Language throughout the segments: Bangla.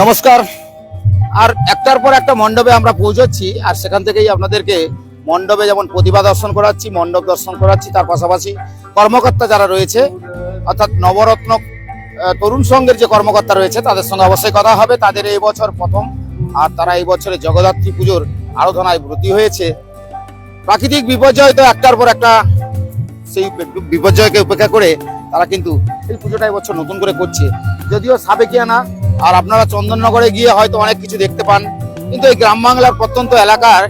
নমস্কার। আর একটার পর একটা মণ্ডপে আমরা পৌঁছচ্ছি, আর সেখান থেকেই আপনাদেরকে মণ্ডপে যেমন প্রতিভা দর্শন করাচ্ছি, মণ্ডপ দর্শন করাচ্ছি, তার পাশাপাশি কর্মকর্তা যারা রয়েছে, অর্থাৎ নবরত্ন তরুণ সংঘের যে কর্মকর্তা রয়েছে, তাদের সঙ্গে অবশ্যই কথা হবে। তাদের এই বছর প্রথম, আর তারা এই বছরে জগদ্ধাত্রী পুজোর আরাধনায় ব্রতী হয়েছে। প্রাকৃতিক বিপর্যয় তো একটার পর একটা, সেই বিপর্যয়কে উপেক্ষা করে তারা কিন্তু এই পুজোটা এবছর নতুন করে করছে। যদিও সাবেকিয়ানা আর আপনারা চন্দননগরে গিয়ে হয়তো অনেক কিছু দেখতে পান। কিন্তু এই গ্রাম বাংলার প্রত্যন্ত এলাকার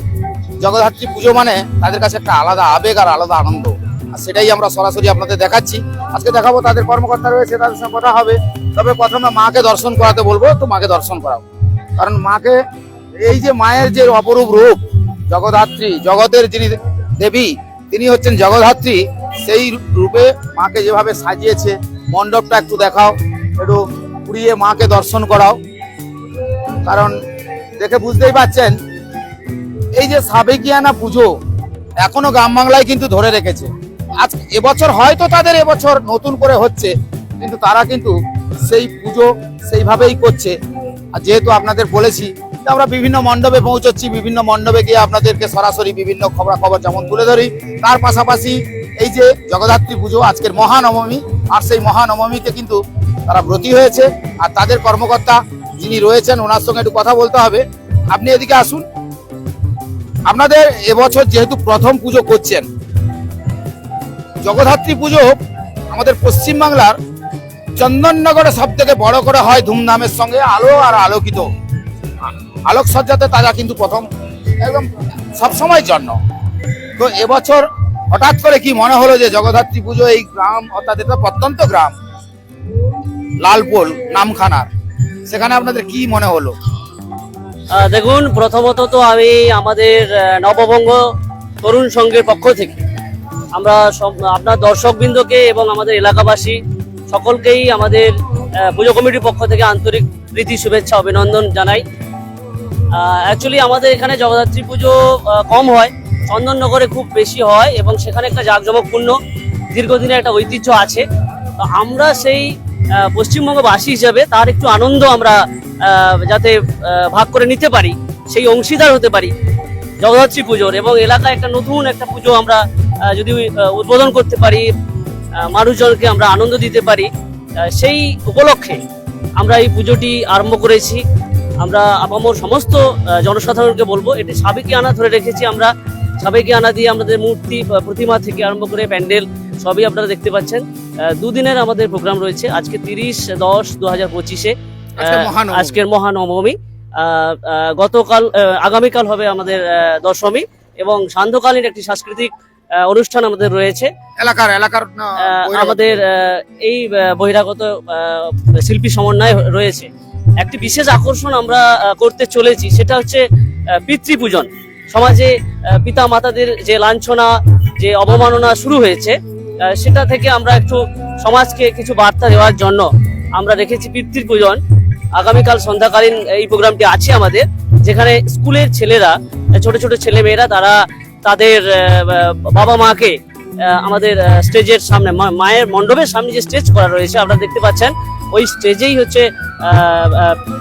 জগদ্ধাত্রী পুজো মানে তাদের কাছে একটা আলাদা আবেগ আর আলাদা আনন্দ। আর সেটাই আমরা সরাসরি আপনাদের দেখাচ্ছি। আজকে দেখাবো তাদের কর্মকর্তা রয়েছে, তাদের সঙ্গে কথা হবে। তবে প্রথমে মাকে দর্শন করাতে বলব তো মাকে দর্শন করাও। কারণ মাকে এই যে মায়ের যে অপরূপ রূপ, জগদ্ধাত্রী, জগতের যিনি দেবী, তিনি হচ্ছেন জগদ্ধাত্রী, সেই রূপে মাকে যেভাবে সাজিয়েছে, মণ্ডপটা একটু দেখাও, একটু ঘুরিয়ে মাকে দর্শন করাও। কারণ দেখে বুঝতেই পাচ্ছেন, এই যে সাবেকিয়ানা পুজো এখনও গ্রাম বাংলায় কিন্তু ধরে রেখেছে। আজ এবছর হয়তো তাদের এবছর নতুন করে হচ্ছে, কিন্তু তারা কিন্তু সেই পুজো সেইভাবেই করছে। আর যেহেতু আপনাদের বলেছি আমরা বিভিন্ন মণ্ডপে পৌঁছচ্ছি, বিভিন্ন মণ্ডপে গিয়ে আপনাদেরকে সরাসরি বিভিন্ন খবরাখবর যেমন তুলে ধরি, তার পাশাপাশি এই যে জগদ্ধাত্রী পুজো, আজকের মহানবমী, আর সেই মহানবমীতে কিন্তু তারা ব্রতী হয়েছে আর তাদের কর্মকর্তা যিনি রয়েছেন, ওনার সঙ্গে একটু কথা বলতে হবে। আপনি এদিকে আসুন। আপনাদের এবছর যেহেতু প্রথম পুজো করছেন, জগদ্ধাত্রী পুজো আমাদের পশ্চিমবাংলার চন্দননগরে সব থেকে বড় করে হয় ধুমধামের সঙ্গে আলো আর আলোকিত। আলোকসজ্জাতে তারা কিন্তু প্রথম, একদম সবসময় জন্য। তো এবছর হঠাৎ করে কি মনে হলো যে জগদ্ধাত্রী পুজো এই গ্রাম, অর্থাৎ এটা প্রত্যন্ত গ্রাম লালপোল, নামখানার। সেখানে আপনাদের কি মনে হলো? দেখুন, প্রথমত তো আমি আমাদের নববঙ্গ তরুণ সংঘের পক্ষ থেকে আমরা আপনার দর্শকবৃন্দকে এবং আমাদের এলাকাবাসী সকলকেই আমাদের পুজো কমিটির পক্ষ থেকে আন্তরিক প্রীতি, শুভেচ্ছা, অভিনন্দন জানাই। অ্যাকচুয়ালি আমাদের এখানে জগদ্ধাত্রী পুজো কম হয়, চন্দননগরে খুব বেশি হয় এবং সেখানে একটা জাঁকজমকপূর্ণ, দীর্ঘদিনের একটা ঐতিহ্য আছে। তো আমরা সেই পশ্চিমবঙ্গবাসী হিসাবে তার একটু আনন্দ আমরা যাতে ভাগ করে নিতে পারি, সেই অংশীদার হতে পারি। জগদ্ধাত্রী পুজোর এবং এলাকায় একটা নতুন একটা পুজো আমরা যদি উদ্বোধন করতে পারি মানুষজনকে আমরা আনন্দ দিতে পারি সেই উপলক্ষে আমরা এই পুজোটি আরম্ভ করেছি। আমরা আপামর সমস্ত জনসাধারণকে বলব, এটি সাবেকি আনা ধরে রেখেছি আমরা। সাবেকি আনা দিয়ে আমাদের মূর্তি প্রতিমা থেকে আরম্ভ করে প্যান্ডেল সবই আপনারা দেখতে পাচ্ছেন। দুদিনের আমাদের প্রোগ্রাম রয়েছে। আজকে তিরিশ দশ দু হাজার পঁচিশে আজকে আজকের মহানবমী। গতকাল আগামীকাল হবে আমাদের দশমী এবং সান্ধ্যকালীন একটি সাংস্কৃতিক অনুষ্ঠান আমাদের রয়েছে। এলাকার এলাকার আমাদের এই বহিরাগত শিল্পী সমন্বয় রয়েছে। একটি বিশেষ আকর্ষণ আমরা করতে চলেছি সেটা হচ্ছে পিতৃপূজন। সমাজে পিতা মাতাদের যে লাঞ্ছনা যে অবমাননা শুরু হয়েছে সেটা থেকে আমরা একটু সমাজকে কিছু বার্তা দেওয়ার জন্য আমরা রেখেছি পিতৃপূজন আগামীকাল সন্ধ্যাকালীন এই প্রোগ্রামটি আছে আমাদের, যেখানে স্কুলের ছেলেরা, ছোট ছোট ছেলে মেয়েরা তারা তাদের বাবা মাকে আমাদের স্টেজের সামনে মায়ের মণ্ডপের সামনে যে স্টেজ করা রয়েছে, আপনারা দেখতে পাচ্ছেন, ওই স্টেজেই হচ্ছে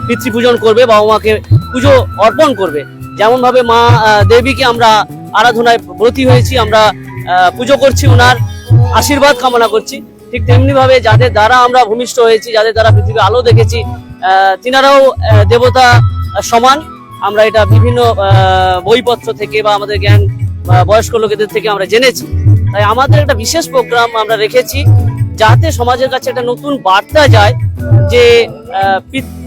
পিতৃপূজন করবে, বাবা মাকে পুজো অর্পণ করবে। যেমন ভাবে মা দেবীকে আমরা আরাধনায় ব্রতী হয়েছি, আমরা পুজো করছি ওনার আশীর্বাদ কামনা করছি। ঠিক তেমনি ভাবে যাদের দ্বারা আমরা ভূমিষ্ঠ হয়েছি, যাদের দ্বারা পৃথিবী আলো দেখেছি তিনারাও দেবতা সমান। আমরা এটা বিভিন্ন বইপত্র থেকে বা আমাদের জ্ঞান বয়স্ক লোকেদের থেকে আমরা জেনেছি। তাই আমাদের একটা বিশেষ প্রোগ্রাম আমরা রেখেছি, যাতে সমাজের কাছে একটা নতুন বার্তা যায় যে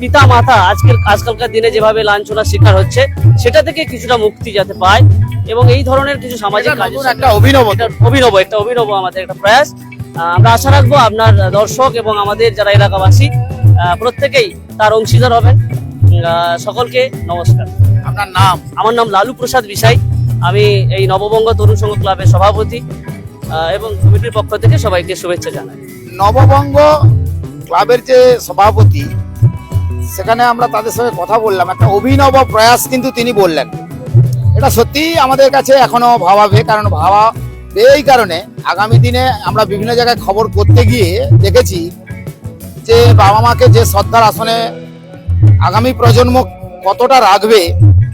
পিতা মাতা আজকের, আজকালকার দিনে যেভাবে লাঞ্ছনার শিকার হচ্ছে, সেটা থেকে কিছুটা মুক্তি যাতে পায়। এবং এই ধরনের কিছু সামাজিক সঙ্গে- একটা অভিনব। অভিনব একটা অভিনব আমাদের একটা প্রয়াস। আমরা আশা রাখব আপনার দর্শক এবং আমাদের যারা এলাকাবাসী প্রত্যেকেই তার অংশীদার হবেন। সকলকে নমস্কার। আপনার নাম? আমার নাম লালু প্রসাদ বিশাই আমি এই নববঙ্গ তরুণ সংঘ ক্লাবের সভাপতি এবং কমিটির পক্ষ থেকে সবাইকে শুভেচ্ছা জানাই। নববঙ্গ ক্লাবের যে সভাপতি সেখানে আমরা তাদের সঙ্গে কথা বললাম। একটা অভিনব প্রয়াস কিন্তু তিনি বললেন। এটা সত্যি আমাদের কাছে এখনও ভাবাবে, কারণ ভাবা এই কারণে আগামী দিনে আমরা বিভিন্ন জায়গায় খবর করতে গিয়ে দেখেছি যে বাবা মাকে যে শ্রদ্ধার আসনে আগামী প্রজন্ম কতটা রাখবে,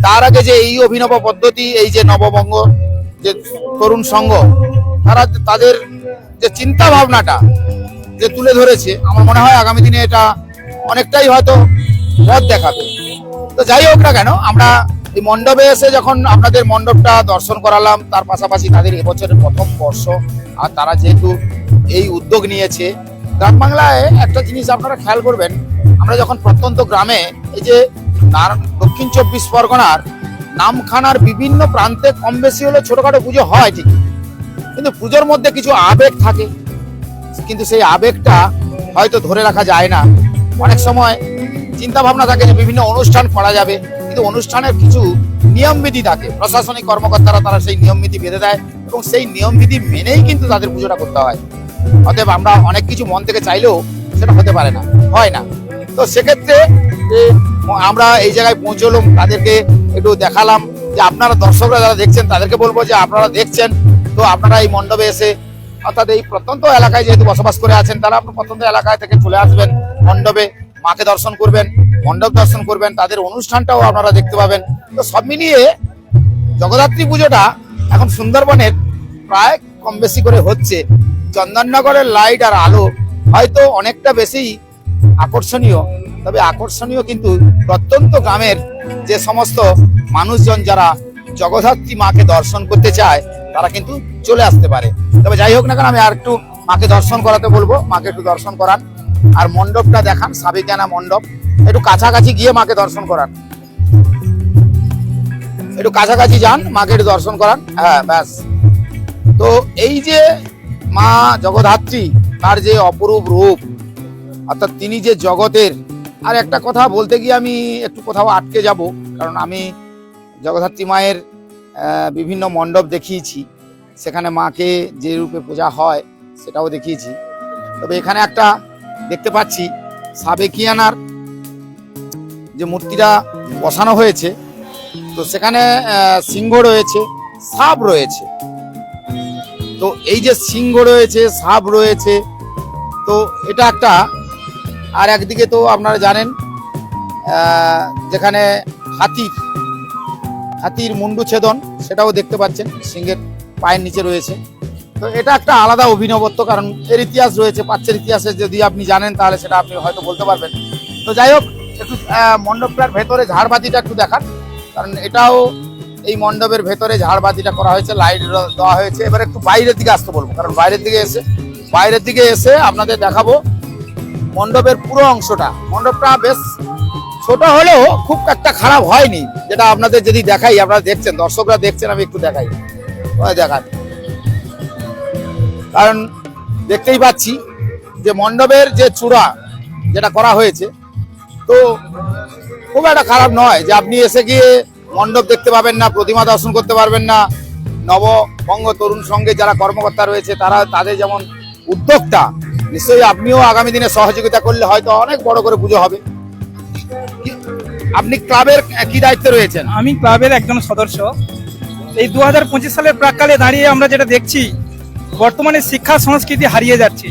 তার আগে যে এই অভিনব পদ্ধতি, এই যে নববঙ্গ, যে তরুণ সংঘ, তারা তাদের যে চিন্তা ভাবনাটা যে তুলে ধরেছে, আমার মনে হয় আগামী দিনে এটা অনেকটাই হয়তো পথ দেখাবে। তো যাই হোক না কেন, আমরা এই মণ্ডপে এসে যখন আপনাদের মণ্ডপটা দর্শন করালাম, তার পাশাপাশি তাদের এবছরের প্রথম বর্ষ। আর তারা যেহেতু এই উদ্যোগ নিয়েছে গ্রাম বাংলায় একটা জিনিস আপনারা খেয়াল করবেন, আমরা যখন প্রত্যন্ত গ্রামে এই যে দক্ষিণ চব্বিশ পরগনার নামখানার বিভিন্ন প্রান্তে কম বেশি হলে ছোটখাটো পুজো হয় ঠিক কিন্তু পুজোর মধ্যে কিছু আবেগ থাকে। কিন্তু সেই আবেগটা হয়তো ধরে রাখা যায় না। অনেক সময় চিন্তা ভাবনা থাকে যে বিভিন্ন অনুষ্ঠান করা যাবে। কিন্তু অনুষ্ঠানের কিছু নিয়মবিধি থাকে। প্রশাসনিক কর্মকর্তারা তারা সেই নিয়মবিধি বেঁধে দেয় এবং সেই নিয়মবিধি মেনেই কিন্তু তাদের পুজোটা করতে হয়। অতএব আমরা অনেক কিছু মন থেকে চাইলেও সেটা হতে পারে না, হয় না। তো সেক্ষেত্রে আমরা এই জায়গায় পৌঁছলাম, তাদেরকে একটু দেখালাম যে আপনারা দর্শকরা যারা দেখছেন, তাদেরকে বলব যে আপনারা দেখছেন, তো আপনারা এই মণ্ডপে এসে অর্থাৎ এই প্রত্যন্ত এলাকায় যেহেতু বসবাস করে আছেন, তারা আপনার প্রত্যন্ত এলাকায় থেকে চলে আসবেন মণ্ডপে, মাকে দর্শন করবেন। মণ্ডপ দর্শন করবেন, তাদের অনুষ্ঠানটাও আপনারা দেখতে পাবেন। তো সব মিলিয়ে জগদ্ধাত্রী পুজোটা এখন সুন্দরবনের প্রায় কম বেশি করে হচ্ছে। চন্দননগরের লাইট আর আলো হয়তো অনেকটা বেশি আকর্ষণীয়, তবে আকর্ষণীয় কিন্তু প্রত্যন্ত গ্রামের যে সমস্ত মানুষজন যারা জগদ্ধাত্রী মাকে দর্শন করতে চায়, তারা কিন্তু চলে আসতে পারে। তবে যাই হোক না কেন, আমি আর একটু মাকে দর্শন করাতে বলব, মাকে একটু দর্শন করান। আর মণ্ডপটা দেখান সাবিকানা মণ্ডপ। একটু কাছাকাছি গিয়ে মাকে দর্শন করান। একটু কাছাকাছি যান, মাকে একটু দর্শন করান। হ্যাঁ ব্যাস। তো এই যে মা জগদ্ধাত্রী তার যে অপরূপ রূপ, অর্থাৎ তিনি যে জগতের, আর একটা কথা বলতে গিয়ে আমি একটু কোথাও আটকে যাব, কারণ আমি জগদ্ধাত্রী মায়ের বিভিন্ন মণ্ডপ দেখিয়েছি। সেখানে মাকে যে রূপে পূজা হয়, সেটাও দেখিয়েছি। তবে এখানে একটা দেখতে পাচ্ছি সাবেকিয়ানার যে মূর্তিটা বসানো হয়েছে, তো সেখানে সিংহ রয়েছে, সাপ রয়েছে। তো এই যে সিংহ রয়েছে, সাপ রয়েছে, তো এটা একটা। আর একদিকে তো আপনারা জানেন যেখানে হাতির হাতির মুন্ডু ছেদন সেটাও দেখতে পাচ্ছেন, সিংহের পায়ের নিচে রয়েছে। তো এটা একটা আলাদা অভিনবত্ব, কারণ এর ইতিহাস রয়েছে পাচ্ছের ইতিহাসে যদি আপনি জানেন, তাহলে সেটা আপনি হয়তো বলতে পারবেন। তো যাই হোক একটু মণ্ডপটার ভেতরে ঝাড়বাতিটা একটু দেখান। কারণ এটাও এই মণ্ডপের ভেতরে ঝাড়বাতিটা করা হয়েছে লাইট দেওয়া হয়েছে। এবার একটু বাইরের দিকে আসতে বলব, কারণ বাইরের দিকে এসে, বাইরের দিকে এসে আপনাদের দেখাবো মণ্ডপের পুরো অংশটা। মণ্ডপটা বেশ ছোট হলেও খুব একটা খারাপ হয়নি, যেটা আপনাদের যদি দেখাই, আপনারা দেখছেন, দর্শকরা দেখছেন, আমি একটু দেখাই। দেখান। কারণ দেখতেই পাচ্ছি যে মণ্ডপের যে চূড়া যেটা করা হয়েছে তো খুব একটা খারাপ নয় যে আপনি এসে গিয়ে মণ্ডপ দেখতে পাবেন না, প্রতিমা দর্শন করতে পারবেন না। নববঙ্গ তরুণ সঙ্গে যারা কর্মকর্তা রয়েছে, তারা তাদের যেমন উদ্যোগটা নিশ্চয়ই আপনিও আগামী দিনে সহযোগিতা করলে হয়তো অনেক বড় করে পুজো হবে। আপনি ক্লাবের কি দায়িত্বে রয়েছেন? আমি ক্লাবের একজন সদস্য। এই দু হাজার পঁচিশ সালের প্রাককালে দাঁড়িয়ে আমরা যেটা দেখছি, বর্তমানে শিক্ষা সংস্কৃতি হারিয়ে যাচ্ছে।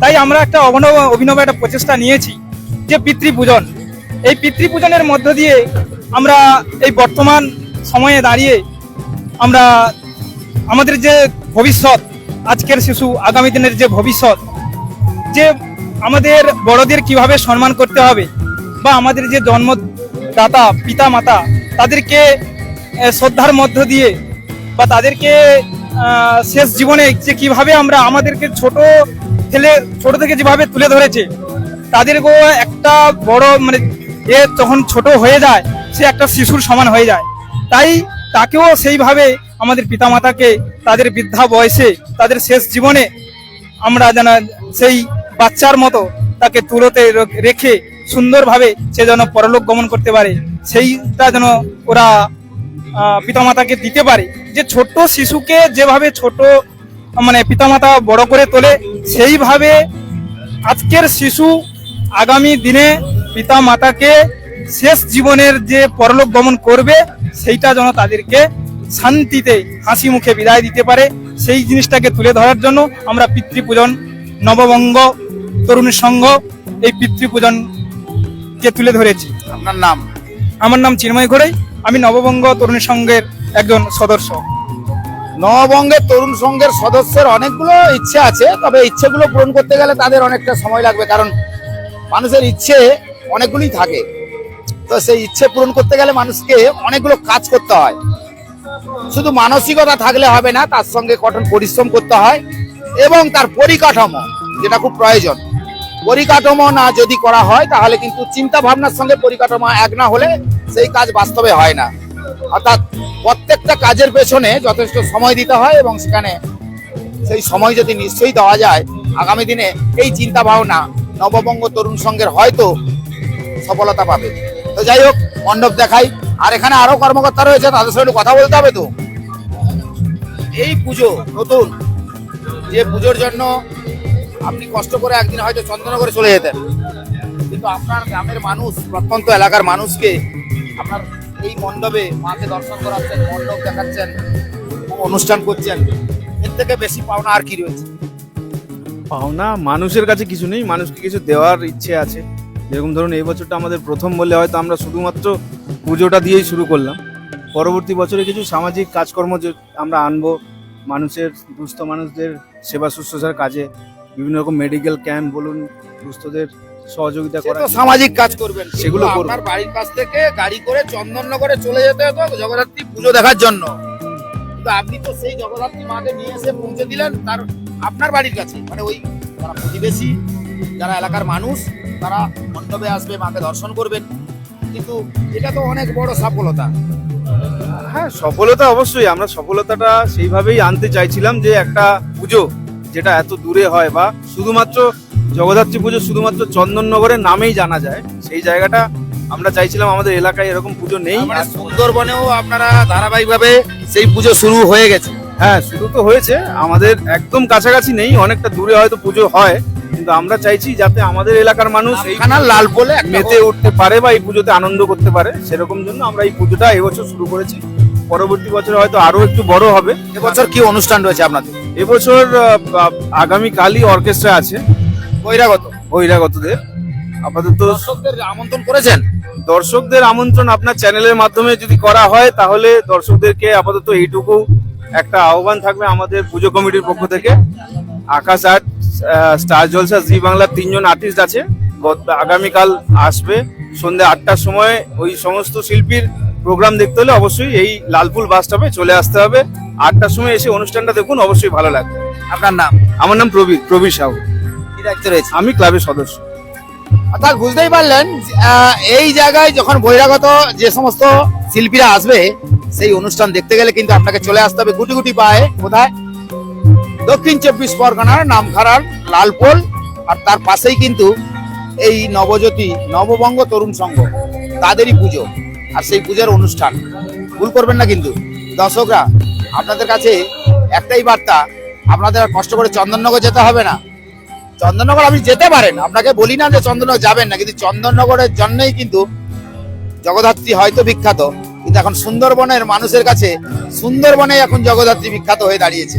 তাই আমরা একটা অভিনব অভিনব একটা প্রচেষ্টা নিয়েছি। যে পিতৃপূজন, এই পিতৃপূজনের মধ্য দিয়ে আমরা এই বর্তমান সময়ে দাঁড়িয়ে আমরা আমাদের যে ভবিষ্যৎ, আজকের শিশু, আগামী দিনের যে ভবিষ্যৎ, যে আমাদের বড়দের কীভাবে সম্মান করতে হবে বা আমাদের যে জন্মদাতা পিতা মাতা তাদেরকে শ্রদ্ধার মধ্য দিয়ে বা তাদেরকে শেষ জীবনে যে কীভাবে আমরা আমাদেরকে ছোট ছেলে ছোট থেকে যেভাবে তুলে ধরেছে, তাদেরকেও একটা বড় মানে এ তখন ছোট হয়ে যায়, সে একটা শিশুর সমান হয়ে যায়। তাই তাকেও সেইভাবে আমাদের পিতামাতাকে তাদের বৃদ্ধা বয়সে, তাদের শেষ জীবনে আমরা যেন সেই বাচ্চার মতো তাকে তুলোতে রেখে সুন্দরভাবে সে যেন পরলোক গমন করতে পারে, সেইটা যেন ওরা পিতামাতাকে দিতে পারে। যে ছোট শিশুকে যেভাবে ছোট মানে পিতামাতা বড় করে তোলে, সেইভাবে আজকের শিশু আগামী দিনে পিতা মাতাকে শেষ জীবনের যে পরলোক গমন করবে সেইটা যেন তাদেরকে শান্তিতে হাসি মুখে বিদায় দিতে পারে। সেই জিনিসটাকে তুলে ধরার জন্য আমরা পিতৃপূজন নববঙ্গ তরুণ সংঘ এই পিতৃপূজন কে তুলে ধরেছি। আপনার নাম? আমার নাম চিন্ময় ঘোড়াই। আমি নববঙ্গ তরুণ সংঘের একজন সদস্য। নববঙ্গের তরুণ সংঘের সদস্যের অনেকগুলো ইচ্ছে আছে তবে ইচ্ছেগুলো পূরণ করতে গেলে তাদের অনেকটা সময় লাগবে কারণ মানুষের ইচ্ছে অনেকগুলোই থাকে। তো সেই ইচ্ছে পূরণ করতে গেলে মানুষকে অনেকগুলো কাজ করতে হয়। শুধু মানসিকতা থাকলে হবে না, তার সঙ্গে কঠোর পরিশ্রম করতে হয় এবং তার পরিকাঠামো, যেটা খুব প্রয়োজন। পরিকাঠামো না যদি করা হয়, তাহলে কিন্তু চিন্তা ভাবনার সঙ্গে পরিকাঠামো এক না হলে সেই কাজ বাস্তবে হয় না। অর্থাৎ প্রত্যেকটা কাজের পেছনে যথেষ্ট সময় দিতে হয় এবং সেখানে সেই সময় যদি নিশ্চয়ই দেওয়া যায়, আগামী দিনে এই চিন্তা ভাবনা নববঙ্গ তরুণ সংঘের হয়তো সফলতা পাবে। তো যাই হোক, মণ্ডপ দেখাই। আর এখানে আরও কর্মকর্তা রয়েছে, তাদের সঙ্গে কথা বলতে হবে তো? এই পুজো নতুন, যে পুজোর জন্য আপনি কষ্ট করে একদিন হয়তো চন্দননগরে চলে যেতেন। কিন্তু আপনার গ্রামের মানুষ, প্রত্যন্ত এলাকার মানুষকে আপনার এই মণ্ডপে মাকে দর্শন করাচ্ছেন, মণ্ডপ দেখাচ্ছেন, অনুষ্ঠান করছেন, এর থেকে বেশি পাওনা আর কি রয়েছে? পাওনা মানুষের কাছে কিছু নেই মানুষকে কিছু দেওয়ার ইচ্ছে আছে। যেরকম ধরুন এই বছরটা আমাদের প্রথম বলে হয়তো আমরা শুধুমাত্র পুজোটা দিয়েই শুরু করলাম। পরবর্তী বছরে কিছু সামাজিক কাজকর্ম যে আমরা আনব মানুষের দুস্থ মানুষদের সেবা শুশ্রূষার কাজে বিভিন্ন রকম মেডিকেল ক্যাম্প বলুন দুস্থদের সহযোগিতা করা সামাজিক কাজ করবেন। সেগুলো সেগুলো আপনার বাড়ির কাছ থেকে গাড়ি করে চন্দননগরে চলে যেতে হতো জগদ্ধাত্রী পুজো দেখার জন্য। কিন্তু আপনি তো সেই জগদ্ধাত্রী মাকে নিয়ে এসে পৌঁছে দিলেন তার আপনার বাড়ির কাছে মানে ওই যারা প্রতিবেশী যারা এলাকার মানুষ তারা মণ্ডপে আসবে মাকে দর্শন করবেন। কিন্তু এটা তো অনেক বড় সফলতা। হ্যাঁ সফলতা অবশ্যই। আমরা সফলতাটা সেইভাবেই আনতে চাইছিলাম যে একটা পুজো যেটা এত দূরে হয় বা শুধুমাত্র জগদ্ধাত্রী পুজো শুধুমাত্র চন্দননগরের নামেই জানা যায় সেই জায়গাটা আমরা চাইছিলাম আমাদের এলাকায় এরকম পুজো নেই। মানে সুন্দরবনেও আপনারা ধারাবাহিকভাবে সেই পুজো শুরু হয়ে গেছে। হ্যাঁ শুরু তো হয়েছে। আমাদের একদম কাছাকাছি নেই অনেকটা দূরে হয়তো পুজো হয় কিন্তু আমরা চাইছি যাতে আমাদের এলাকার মানুষ লাল বলে মেতে উঠতে পারে বা এই পুজোতে আনন্দ করতে পারে সেরকম জন্য আমরা এই পুজোটা এবছর শুরু করেছি। পরবর্তী বছর হয়তো আরও একটু বড় হবে। এবছর কি অনুষ্ঠান রয়েছে আপনাদের? এবছর আগামী কালই অর্কেস্ট্রা আছে। বহিরাগত? বহিরাগতদের। আপাতত দর্শকদের আমন্ত্রণ করেছেন? দর্শকদের আমন্ত্রণ আপনার চ্যানেলের মাধ্যমে যদি করা হয় তাহলে দর্শকদেরকে আপাতত এইটুকু একটা আহ্বান থাকবে আমাদের পুজো কমিটির পক্ষ থেকে। আকাশ আর্ট স্টার জলসা জি বাংলার তিনজন আর্টিস্ট আছে। গত- আগামীকাল আসবে সন্ধ্যে আটটার সময়। ওই সমস্ত শিল্পীর প্রোগ্রাম দেখতে হলে অবশ্যই এই লালপুল বাস স্টপে চলে আসতে হবে। আটটার সময় এসে অনুষ্ঠানটা দেখুন অবশ্যই ভালো লাগবে। আপনার নাম? আমার নাম প্রবীর প্রবীর সাহু। আমি ক্লাবের সদস্য। অর্থাৎ বুঝতেই পারলেন এই জায়গায় যখন বহিরাগত যে সমস্ত শিল্পীরা আসবে সেই অনুষ্ঠান দেখতে গেলে কিন্তু আপনাকে চলে আসতে হবে গুটি গুটি পায়ে। কোথায়? দক্ষিণ চব্বিশ পরগনার নামখারার লালপোল আর তার পাশেই কিন্তু এই নবজ্যোতি, নববঙ্গ তরুণ সংঘ। তাদেরই পুজো আর সেই পুজোর অনুষ্ঠান। ভুল করবেন না কিন্তু। দর্শকরা, আপনাদের কাছে একটাই বার্তা, আপনাদের আর কষ্ট করে চন্দননগর যেতে হবে না। চন্দননগর আপনি যেতে পারেন, আপনাকে বলি না যে চন্দননগর যাবেন না, কিন্তু চন্দননগরের জন্যই কিন্তু জগদ্ধাত্রী হয়তো বিখ্যাত। কিন্তু এখন সুন্দরবনের মানুষের কাছে সুন্দরবনে এখন জগদ্ধাত্রী বিখ্যাত হয়ে দাঁড়িয়েছে।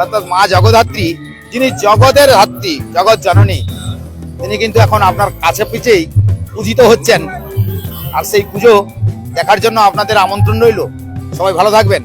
অর্থাৎ মা জগদ্ধাত্রী, যিনি জগতের ধাত্রী, জগৎ জননী, তিনি কিন্তু এখন আপনার কাছে পিছেই পূজিত হচ্ছেন। আর সেই পুজো দেখার জন্য আপনাদের আমন্ত্রণ রইল। সবাই ভালো থাকবেন।